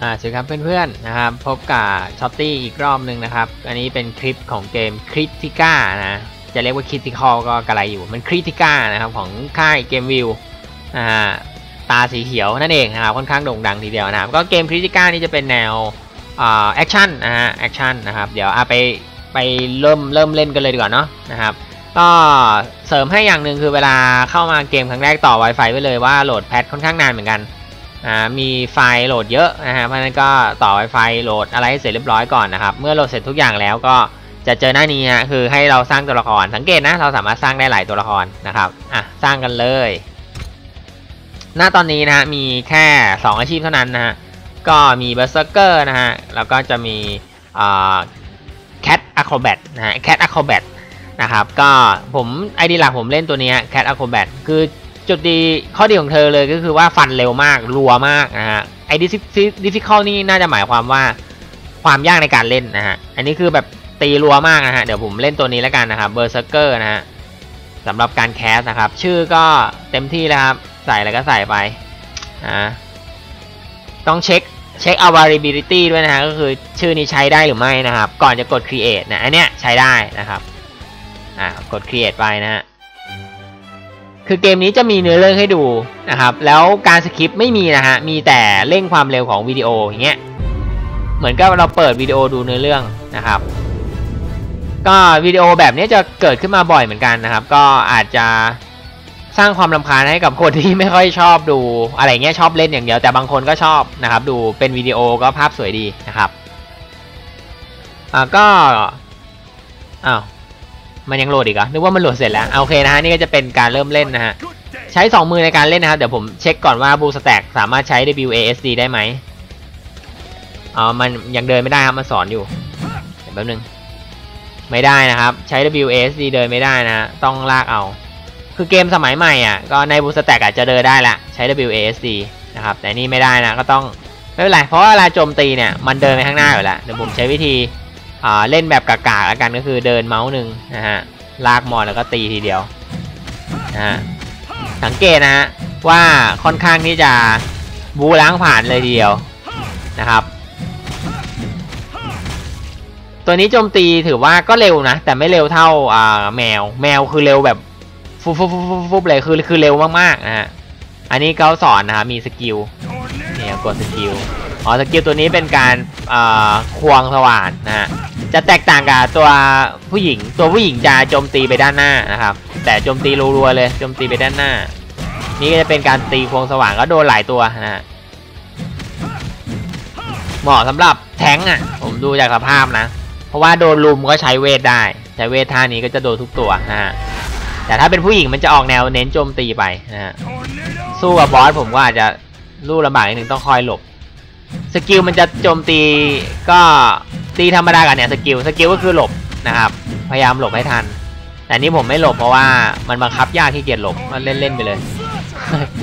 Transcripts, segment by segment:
อ่าสวัสดีครับเพื่อนๆนะครับพบกับช็อตตี้อีกรอบหนึ่งนะครับ อันนี้เป็นคลิปของเกมคริติก้านะจะเรียกว่าคริติคอลก็กระไรอยู่มันคริติก้านะครับของค่ายเกมวิวอ่าตาสีเขียวนั่นเองนะครับค่อนข้างโด่งดังทีเดียวนะครับก็เกมคริติก้านี่จะเป็นแนวอ่าแอคชั่นนะฮะแอคชั่นนะครับเดี๋ยวอาไปไปเริ่มเริ่มเล่นกันเลยดีกว่าเนาะนะครับก็เสริมให้อย่างหนึ่งคือเวลาเข้ามาเกมครั้งแรกต่อ Wi-Fi ไว้เลยว่าโหลดแพทค่อนข้างนานเหมือนกัน มีไฟล์โหลดเยอะนะฮะเพราะนั้นก็ต่อ Wi-Fi โหลดอะไรให้เสร็จเรียบร้อยก่อนนะครับ เมื่อโหลดเสร็จทุกอย่างแล้วก็จะเจอหน้านี้ฮะคือให้เราสร้างตัวละคร สังเกตนะเราสามารถสร้างได้หลายตัวละครนะครับอะสร้างกันเลย หน้าตอนนี้นะฮะมีแค่ 2 อาชีพเท่านั้นนะฮะก็มีเบอร์เซอร์เกอร์นะฮะแล้วก็จะมีอ่าแคทอะโครแบทนะฮะแคทอะโครแบทนะครับก็ผมไอดีหลักผมเล่นตัวนี้แคทอะโครแบทคือ จุดดีข้อดีของเธอเลยก็คือว่าฟันเร็วมากรัวมากนะฮะไอ้ดิฟิฟิคอลนี่น่าจะหมายความว่าความยากในการเล่นนะฮะอันนี้คือแบบตีรัวมากนะฮะเดี๋ยวผมเล่นตัวนี้แล้วกันนะครับเบอร์เซอร์เกอร์นะฮะสำหรับการแคสนะครับ ชื่อก็เต็มที่แล้วครับใส่อะไรก็ใส่ไปนะต้องเช็คเช็ค availability ด้วยนะฮะก็คือชื่อนี้ใช้ได้หรือไม่นะครับ ก่อนจะกด create นะอันเนี้ยใช้ได้นะครับอ่ากด create ไปนะฮะ คือเกมนี้จะมีเนื้อเรื่องให้ดูนะครับ แล้วการสคริปต์ไม่มีนะฮะ มีแต่เร่งความเร็วของวิดีโออย่างเงี้ย เหมือนกับเราเปิดวิดีโอดูเนื้อเรื่องนะครับ ก็วิดีโอแบบนี้จะเกิดขึ้นมาบ่อยเหมือนกันนะครับ ก็อาจจะสร้างความลำคาญให้กับคนที่ไม่ค่อยชอบดูอะไรเงี้ยชอบเล่นอย่างเดียวแต่บางคนก็ชอบนะครับ ดูเป็นวิดีโอก็ภาพสวยดีนะครับ อ่าก็อ้าว มันยังโหลดอีกเหรอนึกว่ามันโหลดเสร็จแล้วโอเคนะฮะนี่ก็จะเป็นการเริ่มเล่นนะฮะใช้ 2 มือในการเล่นนะครับ เดี๋ยวผมเช็คก่อนว่าบูสแต็กสามารถใช้ WASD ได้ไหมอ๋อมันยังเดินไม่ได้ครับมันสอนอยู่แป๊บนึงไม่ได้นะครับ ใช้ WASD เดินไม่ได้นะ ต้องลากเอา คือเกมสมัยใหม่อะก็ในบูสแต็กอาจจะเดินได้ละใช้ WASD นะครับแต่นี่ไม่ได้นะก็ต้องไม่เป็นไรเพราะเวลาโจมตีเนี่ยมันเดินไปข้างหน้าอยู่แล้วเดี๋ยวผมใช้วิธี เล่นแบบกากๆแล้วกันก็คือเดินเมาส์หนึ่งนะฮะลากมอนแล้วก็ตีทีเดียวนะฮะสังเกตนะฮะว่าค่อนข้างที่จะบูล้างผ่านเลยทีเดียวนะครับ ตัวนี้โจมตีถือว่าก็เร็วนะ แต่ไม่เร็วเท่าอ่าแมวแมวคือเร็วแบบฟุบฟุบฟุบฟุบเลยคือคือเร็วมากๆนะฮะอันนี้เขาสอนนะครับมีสกิลเนี่ยกดสกิลอ๋อสกิลตัวนี้เป็นการอ่าควงสว่านนะฮะ จะแตกต่างกับตัวผู้หญิง ตัวผู้หญิงจะโจมตีไปด้านหน้านะครับ แต่โจมตีรัวๆเลยโจมตีไปด้านหน้า นี่ก็จะเป็นการตีควงสว่างก็โดนหลายตัวนะฮะเหมาะสำหรับแท้งอะ ผมดูจากสภาพนะ เพราะว่าโดนลุมก็ใช้เวทได้ ใช้เวทท่านี้ก็จะโดนทุกตัวนะฮะแต่ถ้าเป็นผู้หญิงมันจะออกแนวเน้นโจมตีไปนะฮะสู้กับบอสผมก็อาจจะลู่ลำบากนิดนึงต้องคอยหลบสกิลมันจะโจมตีก็ ตีธรรมดากันเนี่ยสกิลสกิลก็คือหลบนะครับ พยายามหลบให้ทัน แต่นี่ผมไม่หลบเพราะว่ามันบังคับยากที่เกียจหลบมันเล่นๆไปเลย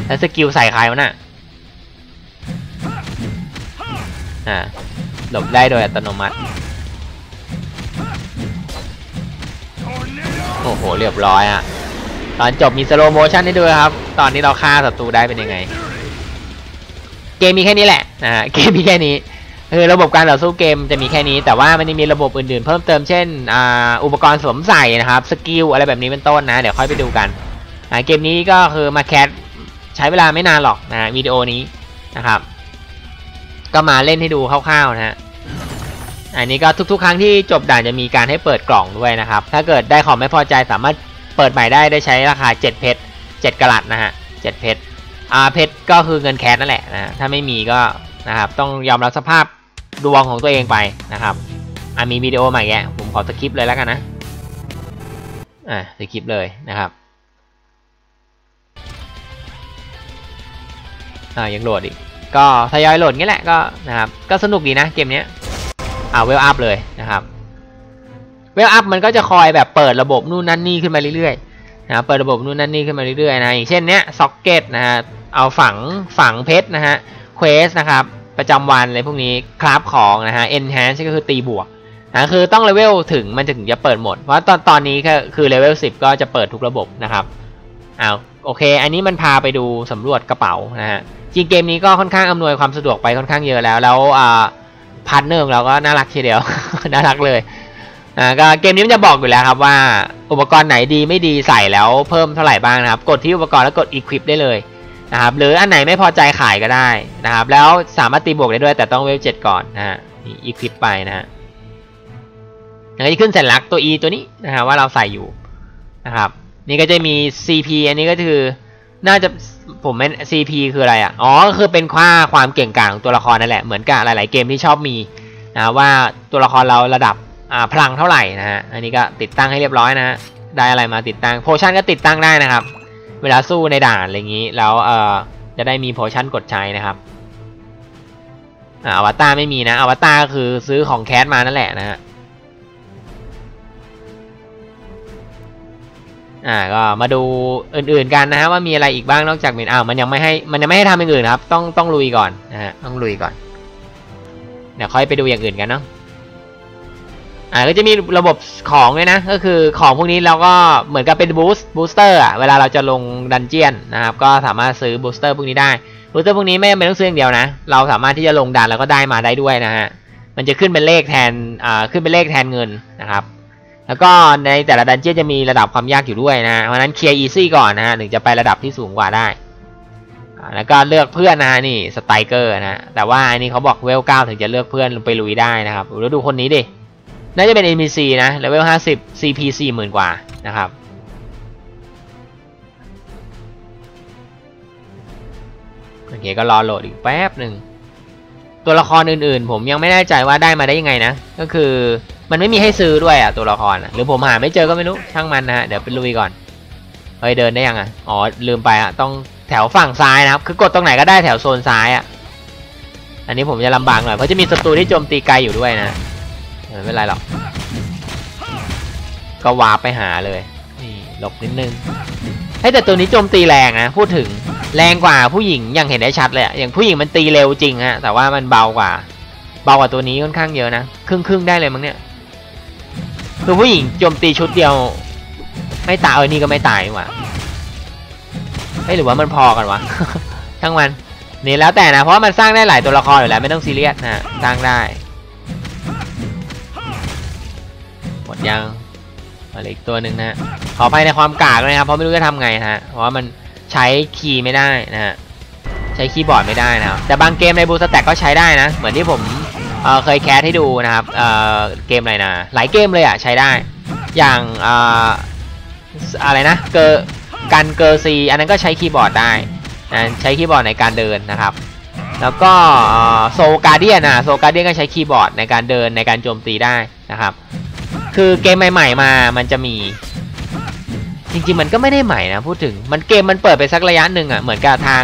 แล้วสกิลใส่ใครวะน่ะอ่าหลบได้โดยอัตโนมัติ โอ้โห เรียบร้อยอะตอนจบมีสโลโมชันให้ด้วยครับ ตอนนี้เราฆ่าศัตรูได้เป็นยังไง เกมมีแค่นี้แหละนะฮะเกมมีแค่นี้ คือระบบการต่อสู้เกมจะมีแค่นี้ แต่ว่ามันจะมีระบบอื่นๆ เพิ่มเติมเช่นออุปกรณ์สวมใส่นะครับสกิลอะไรแบบนี้เป็นต้นนะ เดี๋ยวค่อยไปดูกันเกมนี้ก็คือมาแคสใช้เวลาไม่นานหรอกนะวิดีโอนี้นะครับ ก็มาเล่นให้ดูคร่าวๆนะฮะอันนี้ก็ทุกๆ ครั้งที่จบด่านจะมีการให้เปิดกล่องด้วยนะครับ ถ้าเกิดได้ของไม่พอใจสามารถเปิดใหม่ได้ได้ใช้ราคา 7 เพชร7กะลัดนะฮะ7เพชรอ่าเพชรก็คือเงินแคสนั่นแหละนะถ้าไม่มีก็นะครับต้องยอมรับสภาพ ดวงของตัวเองไปนะครับอ่ามีวิดีโอใหม่แกผมขอสคริปต์เลยแล้วกันนะอ่าสคริปต์เลยนะครับอ่ายังโหลดอีกก็ทยอยโหลดงี้แหละก็นะครับก็สนุกดีนะเกมนี้อ่าเวลอัพเลยนะครับเวลอัพมันก็จะคอยแบบเปิดระบบนู่นนั่นนี่ขึ้นมาเรื่อยๆนะเปิดระบบนู่นนั่นนี่ขึ้นมาเรื่อยๆนะอย่างเช่นเนี้ยซ็อกเก็ตนะฮะเอาฝังฝังเพชรนะฮะเควสนะครับ ประจำวันอะไรพวกนี้คราฟของนะฮะ enhance ก็คือตีบวกนะคือต้องเลเวลถึงมันถึงจะเปิดหมด เพราะตอนตอนนี้ก็คือเลเวล10 ก็จะเปิดทุกระบบนะครับอ้าวโอเค อันนี้มันพาไปดูสำรวจกระเป๋านะฮะจริงเกมนี้ก็ค่อนข้างอำนวยความสะดวกไปค่อนข้างเยอะแล้ว แล้วอ่าพาร์ทเนอร์ของเราก็น่ารักทีเดียว น่ารักเลยอ่าก็เกมนี้มันจะบอกอยู่แล้วครับว่า อุปกรณ์ไหนดีไม่ดีใส่แล้วเพิ่มเท่าไหร่บ้างนะครับ กดที่อุปกรณ์แล้วกด equip ได้เลย นะครับหรืออันไหนไม่พอใจขายก็ได้นะครับ แล้วสามารถตีบวกได้ด้วยแต่ต้องเวลเจ็ดก่อนนะฮะนี่ equip ไปนะฮะแล้วก็จะขึ้นสัญลักษณ์ตัว e ตัวนี้นะฮะว่าเราใส่อยู่นะครับ นี่ก็จะมี CP อันนี้ก็คือน่าจะผมไม่ CP คืออะไรอะ อ๋อ คือเป็นค่าความเก่งกาจของตัวละครนั่นแหละ เหมือนกับหลาย ๆ เกมที่ชอบมีนะว่าตัวละครเราระดับอ่าพลังเท่าไหร่นะฮะ อันนี้ก็ติดตั้งให้เรียบร้อยนะฮะ ได้อะไรมาติดตั้ง โพชั่นก็ติดตั้งได้นะครับ เวลาสู้ในด่านอะไรอย่างนี้ แล้วเอ่อจะได้มีโพชั่นกดใช้นะครับอ่าอวตารไม่มีนะอวตารคือซื้อของแคสมานั่นแหละนะฮะอ่าก็มาดูอื่นๆกันนะฮะว่ามีอะไรอีกบ้างนอกจากเมนอ้าวมันยังไม่ให้มันยังไม่ให้ทำอย่างอื่นครับ ต้องต้องลุยก่อนนะฮะต้องลุยก่อนเดี๋ยวค่อยไปดูอย่างอื่นกันเนาะ อ่าก็จะมีระบบของด้วยนะ ก็คือของพวกนี้เราก็เหมือนกับเป็นบูสต์บูสเตอร์อะเวลาเราจะลงดันเจียนนะครับก็สามารถซื้อบูสเตอร์พวกนี้ได้บูสเตอร์พวกนี้ไม่จำเป็นต้องซื้ออย่างเดียวนะ เราสามารถที่จะลงดันแล้วก็ได้มาได้ด้วยนะฮะมันจะขึ้นเป็นเลขแทนอ่าขึ้นเป็นเลขแทนเงินนะครับแล้วก็ในแต่ละดันเจียนจะมีระดับความยากอยู่ด้วยนะเพราะนั้นเคลียร์อีซี่ก่อนนะฮะถึงจะไประดับที่สูงกว่าได้แล้วก็เลือกเพื่อนนะฮะนี่สไตเกอร์นะแต่ว่าอันนี้เขาบอกเวลเก้าถึงจะเลือกเพื่อนไปลุยได้นะครับแล้วดูคนนี้ดิ น่าจะเป็น NPC นะเลเวลห้าสิบ CP สี่หมื่นกว่านะครับ โอเคก็รอโหลดอีกแป๊บหนึ่ง ตัวละครอื่นๆ ผมยังไม่แน่ใจว่าได้มาได้ยังไงนะ ก็คือมันไม่มีให้ซื้อด้วยอะตัวละครหรือผมหาไม่เจอก็ไม่รู้ช่างมันนะฮะเดี๋ยวไปลุยก่อน เฮ้ยเดินได้ยังอะอ๋อลืมไปอะต้องแถวฝั่งซ้ายนะครับ คือกดตรงไหนก็ได้แถวโซนซ้ายอะอันนี้ผมจะลำบากหน่อยเพราะจะมีศัตรูที่โจมตีไกลอยู่ด้วยนะ ไม่เป็นไรหรอก ก็วาไปหาเลย นี่หลบนิดนึงเฮ้แต่ตัวนี้โจมตีแรงนะพูดถึงแรงกว่าผู้หญิงอย่างเห็นได้ชัดเลยอะอย่างผู้หญิงมันตีเร็วจริงฮะแต่ว่ามันเบากว่า เบากว่าตัวนี้ค่อนข้างเยอะนะครึ่งครึ่งได้เลยมั้งเนี่ยคือผู้หญิงโจมตีชุดเดียว ไม่ตายเออนี่ก็ไม่ตายว่ะเฮ้ยหรือว่ามันพอกันวะทั้งมันนี่แล้วแต่นะเพราะว่ามันสร้างได้หลายตัวละครอยู่แล้วไม่ต้องซีเรียสนะสร้างได้ ยังมาเหลืออีกตัวหนึ่งนะขออภัยในความกากเลยครับเพราะไม่รู้จะทำไงนะฮะเพราะว่ามันใช้คีย์ไม่ได้นะฮะใช้คีย์บอร์ดไม่ได้นะครับแต่บางเกมในบูสแต็กก็ใช้ได้นะ เหมือนที่ผมเเคยแคสให้ดูนะครับเเกมอะไรนะหลายเกมเลยอะใช้ได้ อย่างออะไรนะเกอร์กันเกอร์ซีอันนั้นก็ใช้คีย์บอร์ดได้นะใช้คีย์บอร์ดในการเดินนะครับ แล้วก็โซการเดียนนะโซการเดียนก็ใช้คีย์บอร์ดในการเดินในการโจมตีได้นะครับ คือเกมใหม่ ๆ มา มันจะมี จริง ๆ มันก็ไม่ได้ใหม่นะพูดถึง มันเกมมันเปิดไปสักระยะหนึ่งอะ เหมือนกับทาง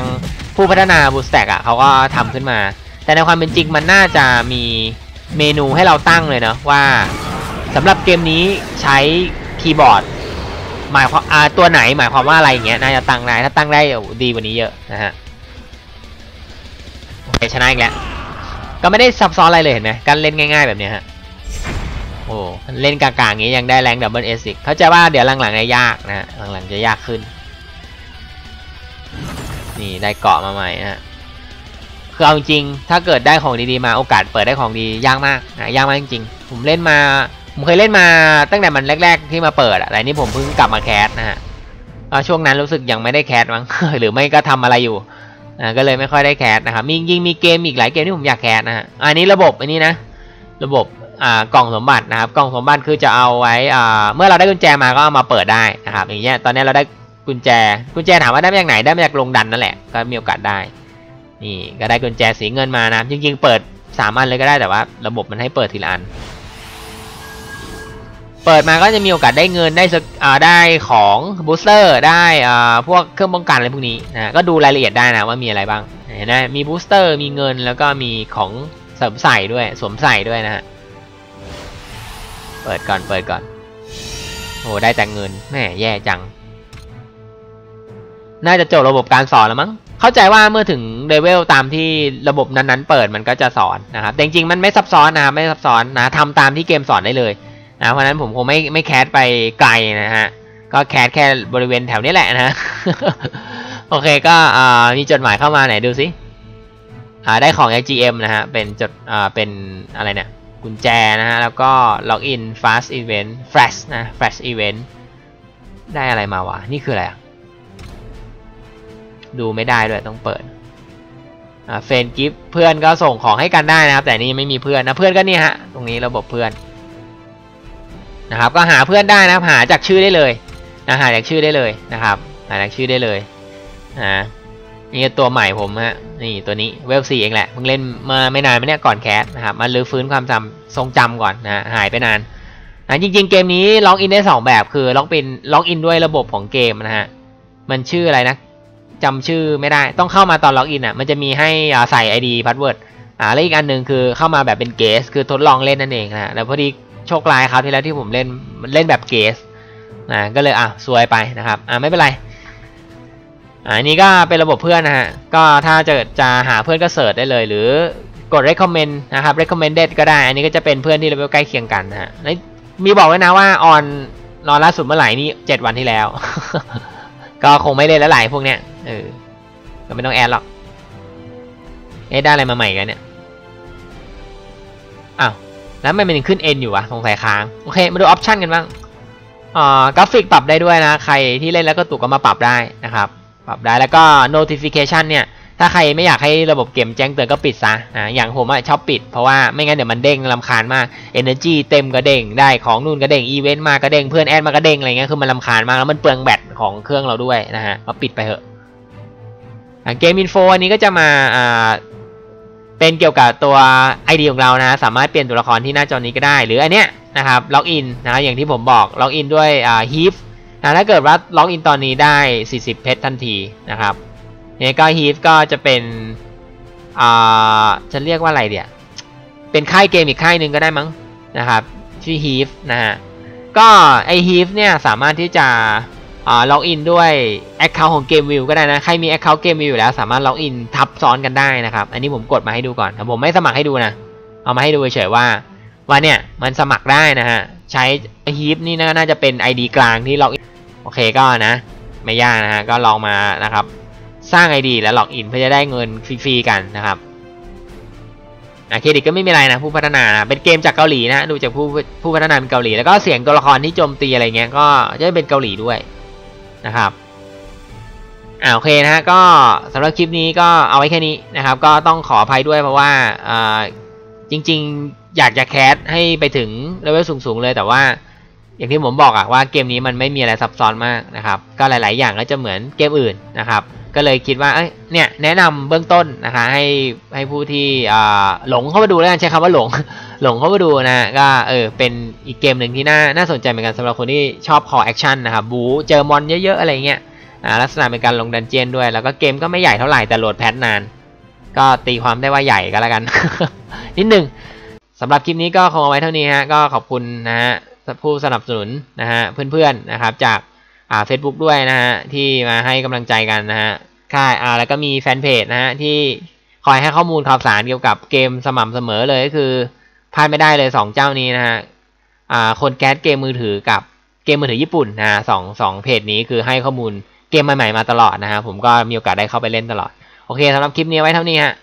ผู้พัฒนาบูสแต็กอะเขาก็ทำขึ้นมา แต่ในความเป็นจริงมันน่าจะมีเมนูให้เราตั้งเลยเนาะว่าสำหรับเกมนี้ใช้คีย์บอร์ดหมายความอ่าตัวไหนหมายความว่าอะไรอย่างเงี้ยน่าจะตั้งได้ถ้าตั้งได้ดีกว่านี้เยอะนะฮะโอเคชนะอีกแล้วก็ไม่ได้ซับซ้อนอะไรเลยเห็นไหมการเล่นง่าย ๆ แบบเนี้ยฮะ โอ้เล่นกลางๆอย่างงี้ยังได้แรงดับเบิลเอสิกเข้าใจว่าเดี๋ยวหลังๆจะยากนะฮะหลังๆจะยากขึ้น นี่ได้เกาะมาใหม่นะฮะคือเอาจริงๆถ้าเกิดได้ของดีๆมาโอกาสเปิดได้ของดียากมากนะยากมากจริงๆผมเล่นมาผมเคยเล่นมาตั้งแต่มันแรก ๆ ที่มาเปิดอะแต่นี่ผมเพิ่งกลับมาแคสนะฮะก็ช่วงนั้นรู้สึกยังไม่ได้แคสมั้งหรือไม่ก็ทำอะไรอยู่นะก็เลยไม่ค่อยได้แคสนะครับมียิงมีเกมอีกหลายเกมที่ผมอยากแคสนะฮะอันนี้ระบบอันนี้นะ ระบบ กล่องสมบัตินะครับ กล่องสมบัติคือจะเอาไว้เมื่อเราได้กุญแจมาก็เอามาเปิดได้นะครับ อย่างเงี้ยตอนนี้เราได้กุญแจกุญแจถามว่าได้มาจากไหนได้มาจากลงดันนั่นแหละก็มีโอกาสได้นี่ก็ได้กุญแจสีเงินมานะจริงๆเปิดสามอันเลยก็ได้แต่ว่า ระบบมันให้เปิดทีละอัน เปิดมาก็จะมีโอกาสได้เงินได้ได้ของบูสเตอร์ได้พวกเครื่องป้องกันอะไรพวกนี้นะก็ดูรายละเอียดได้นะว่ามีอะไรบ้างเห็นไหมมีบูสเตอร์มีเงินแล้วก็มีของเสริมใส่ด้วยสวมใส่ด้วยนะฮะ ปิดก่อนเปิดก่อน โอ้ได้แต่เงินแหมแย่จัง น่าจะจบระบบการสอนแล้วมั้งเข้าใจว่าเมื่อถึงเลเวลตามที่ระบบนั้นๆ เปิดมันก็จะสอนนะครับแต่จริงๆมันไม่ซับซ้อนนะไม่ซับซ้อนนะทำตามที่เกมสอนได้เลยนะเพราะนั้นผมคงไม่ไม่แคสไปไกลนะฮะก็แคสแค่บริเวณแถวนี้แหละนะ โอเคก็อ่ามีจดหมายเข้ามาไหนดูสิอ่าได้ของ GM นะฮะเป็นจดอ่าเป็นอะไรเนี่ย กุญแจนะฮะ แล้วก็ล็อกอิน fast event flash นะ flash event ได้อะไรมาวะ นี่คืออะไรอะดูไม่ได้ด้วยต้องเปิดเฟนกิฟเพื่อนก็ส่งของให้กันได้นะครับ แต่นี่ไม่มีเพื่อนนะเพื่อนก็นี่ฮะ ตรงนี้ระบบเพื่อนนะครับ ก็หาเพื่อนได้นะครับ หาจากชื่อได้เลยนะหาจากชื่อได้เลยนะครับ หาจากชื่อได้เลยนะ นี่ตัวใหม่ผมฮะนี่ตัวนี้เวลสี่เองแหละเพิ่งเล่นมาไม่นานไม่เนี่ยก่อนแคสนะครับมาลื้อฟื้นความจำทรงจำก่อนนะหายไปนานนะจริง ๆ เกมนี้ล็อกอินได้สองแบบคือล็อกเป็นล็อกอินด้วยระบบของเกมนะฮะมันชื่ออะไรนะจำชื่อไม่ได้ต้องเข้ามาตอนล็อกอินอะมันจะมีให้ใส่ ID พาสเวิร์ดอ่าแล้วอีกอันหนึ่งคือเข้ามาแบบเป็นเกสคือทดลองเล่นนั่นเองนะแล้วพอดีโชคร้ายครับที่แล้วที่ผมเล่นมันเล่นแบบเกสนะก็เลยอะซวยไปนะครับอะไม่เป็นไร อันนี้ก็เป็นระบบเพื่อนนะฮะ ก็ถ้าจะจะหาเพื่อนก็เสิร์ชได้เลย หรือกด recommend นะครับ recommended ก็ได้ อันนี้ก็จะเป็นเพื่อนที่เลเวลใกล้เคียงกันนะฮะมีบอกไว้นะว่าออนนอนล่าสุดเมื่อไหร่นี่เจ็ดวันที่แล้ว ก็คงไม่เล่นแล้วหลายพวกเนี้ยเออก็ไม่ต้องแอดหรอกเอ๊ะได้อะไรมาใหม่กันเนี่ยอ้าวแล้วมันเป็นขึ้น N อยู่วะสงสัยค้างโอเคมาดูออปชันกันบ้างอ่ากราฟิกปรับได้ด้วยนะ ใครที่เล่นแล้วก็ตุกก็มาปรับได้นะครับ ปรับได้แล้วก็ notification เนี่ย ถ้าใครไม่อยากให้ระบบเกมแจ้งเตือนก็ปิดซะนะอย่างผมอะชอบปิดเพราะว่าไม่งั้นเดี๋ยวมันเด้งลำคาญมาก energy เต็มก็เด้งได้ของนู่นก็เด้งอีเวนต์มาก็เด้งเพื่อนแอดมาก็เด้งอะไรเงี้ยคือมันลำคาญมากแล้วมันเปลืองแบตของเครื่องเราด้วยนะฮะก็ปิดไปเถอะเกมอินโฟอันนี้ก็จะมาอ่าเป็นเกี่ยวกับตัว ID ของเรานะสามารถเปลี่ยนตัวละครที่หน้าจอนี้ก็ได้ หรืออันเนี้ยนะครับล็อกอินนะอย่างที่ผมบอกล็อกอินด้วยอ่าฮีฟ นะถ้าเกิดว่าล็อกอินตอนนี้ได้ 40 เพชรทันทีนะครับเนี่ยก็ฮีฟก็จะเป็นอ่าจะเรียกว่าอะไรเดี๋ยเป็นค่ายเกมอีกค่ายหนึ่งก็ได้มั้งนะครับชื่อฮีฟนะฮะก็ไอฮีฟเนี่ยสามารถที่จะอ่าล็อกอินด้วย Account ของ Game View ก็ได้นะ ใครมี Account Game View อยู่แล้วสามารถล็อกอินทับซ้อนกันได้นะครับ อันนี้ผมกดมาให้ดูก่อน ผมไม่สมัครให้ดูนะ เอามาให้ดูเฉยๆว่า ว่าเนี่ยมันสมัครได้นะฮะ ใช้ฮีฟนี่น่าจะเป็น ID กลางที่ล็อกอินโอเคก็นะ ไม่ยากนะฮะ ก็ลองมานะครับ สร้าง ID แล้วล็อกอินเพื่อจะได้เงินฟรีๆกันนะครับเครดิตก็ไม่มีอะไรนะผู้พัฒนานะเป็นเกมจากเกาหลีนะดูจากผู้ผู้พัฒนาเป็นเกาหลี แล้วก็เสียงตัวละครที่โจมตีอะไรเงี้ยก็จะเป็นเกาหลีด้วยนะครับอ่าโอเคนะฮะก็สำหรับคลิปนี้ก็เอาไว้แค่นี้นะครับ ก็ต้องขออภัยด้วยเพราะว่าอ่าจริง ๆ อยากจะแคสให้ไปถึงเลเวลสูงๆเลยแต่ว่าอย่างที่ผมบอกอะว่าเกมนี้มันไม่มีอะไรซับซ้อนมากนะครับ ก็หลาย ๆ อย่างก็จะเหมือนเกมอื่นนะครับ ก็เลยคิดว่าเอ้ยเนี่ยแนะนำเบื้องต้นนะคะให้ให้ผู้ที่หลงเข้ามาดูแล้วกันใช้คำว่าหลงหลงเข้ามาดูนะก็เออเป็นอีกเกมหนึ่งที่น่าน่าสนใจเหมือนกันสำหรับคนที่ชอบคอแอคชั่นนะครับบูเจอมอนเยอะ ๆ อะไรเงี้ยอ่าลักษณะเป็นการลงดันเจียนด้วย แล้วก็เกมก็ไม่ใหญ่เท่าไหร่แต่โหลดแพทนาน ก็ตีความได้ว่าใหญ่ก็แล้วกันนิดนึง สำหรับคลิปนี้ก็คงเอาไว้เท่านี้ฮะก็ขอบคุณนะฮะผู้สนับสนุนนะฮะเพื่อนๆนะครับจากอ่าเฟซบุ๊กด้วยนะฮะที่มาให้กำลังใจกันนะฮะค่ายอ่าแล้วก็มีแฟนเพจนะฮะที่คอยให้ข้อมูลข่าวสารเกี่ยวกับเกมสม่ำเสมอเลยก็คือพลาดไม่ได้เลย 2 เจ้านี้นะฮะอ่าคนแก๊สเกมมือถือกับเกมมือถือญี่ปุ่นนะฮะสองสองเพจนี้คือให้ข้อมูลเกมใหม่ๆมาตลอดนะฮะผมก็มีโอกาสได้เข้าไปเล่นตลอด โอเคสำหรับคลิปนี้ไว้เท่านี้ฮะ